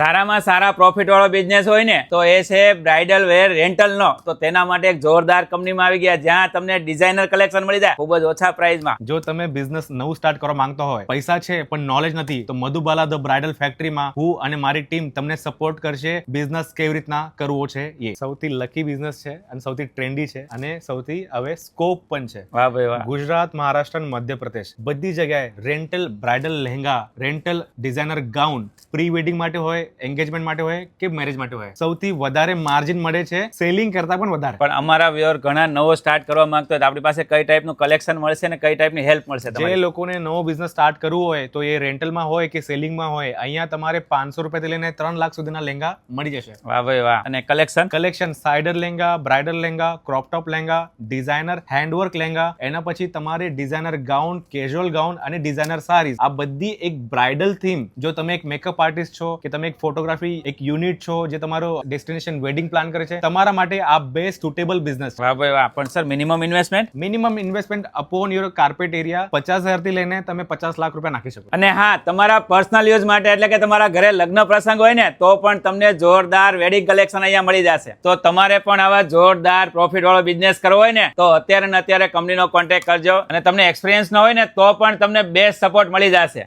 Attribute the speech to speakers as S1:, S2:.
S1: સારામાં સારા પ્રોફિટ વાળો બિઝનેસ હોય ને તો એ છે બ્રાઇડલ વેર રેન્ટલ નો તો તેના માટે એક જોરદાર કંપનીમાં આવી ગયા જ્યાં તમને ડિઝાઇનર કલેક્શન મળી જાય. ખૂબ જ ઓછા પ્રાઇસમાં
S2: જો તમે બિઝનેસ નવું સ્ટાર્ટ કરવા માંગતો હોય પૈસા છે પણ નોલેજ નથી તો મધુબાલા ધ બ્રાઇડલ ફેક્ટરીમાં હું અને મારી ટીમ તમને સપોર્ટ કરશે બિઝનેસ કેવી રીતના કરવો છે એ. સૌથી લકી બિઝનેસ છે અને સૌથી ટ્રેન્ડી છે અને સૌથી હવે સ્કોપ પણ છે.
S1: વાહ ભાઈ વાહ.
S2: ગુજરાત મહારાષ્ટ્ર અને મધ્યપ્રદેશ. બધી જગ્યાએ rental bridal lehenga rental designer gown pre wedding માટે હોય એન્ગેજમેન્ટ માટે હોય કે મેરેજ માટે હોય. સૌથી વધારે માર્જિન મળે છે સેલિંગ કરતા પણ વધારે.
S1: પણ અમારા વ્યવહાર ઘણા નવો સ્ટાર્ટ કરવા માંગતો હોય તો આપણી પાસે કઈ ટાઈપનું કલેક્શન મળશે ને કઈ ટાઈપની હેલ્પ મળશે
S2: જે લોકોને નવો બિઝનેસ સ્ટાર્ટ કરવું હોય તો એ રેન્ટલમાં હોય કે સેલિંગમાં હોય અહીંયા તમારે પાંચસો રૂપિયાથી લઈને ત્રણ લાખ સુધીના લેંગા મળી જશે.
S1: વાહ ભાઈ વાહ. અને collection
S2: collection cider lehenga bridal lehenga crop top lehenga designer handwork lehenga એના પછી તમારે ડિઝાઇનર ગાઉન કેઝ્યુઅલ ગાઉન અને ડિઝાઇનર સારીઝ. આ બધી એક બ્રાઇડલ થીમ જો તમે એક મેકઅપ આર્ટિસ્ટ છો કે તમે એક ફોટોગ્રાફી એક યુનિટ છો જે તમારો ડેસ્ટિનેશન વેડિંગ પ્લાન કરે છે. તમારા માટે આ બેસ્ટ સુટેબલ બિઝનેસ
S1: વાહ ભાઈ વાહ. પણ sir minimum investment
S2: minimum investment upon your carpet area પચાસ હજારથી લઈને તમે પચાસ લાખ રૂપિયા નાખી શકો.
S1: અને હા તમારા પર્સનલ યુઝ માટે એટલે કે તમારા ઘરે લગ્ન પ્રસંગ હોય ને તો પણ તમને જોરદાર વેડિંગ કલેક્શન અહીંયા મળી જશે. તો તમારે પણ આવા જોરદાર પ્રોફિટ વાળો બિઝનેસ કરવો હોય ને તો અત્યારે ને અત્યારે કંપનીનો કોન્ટેક્ટ કરજો. અને તમને એક્સપિરિયન્સ ન હોય ને તો પણ તમને બેસ્ટ સપોર્ટ મળી જશે.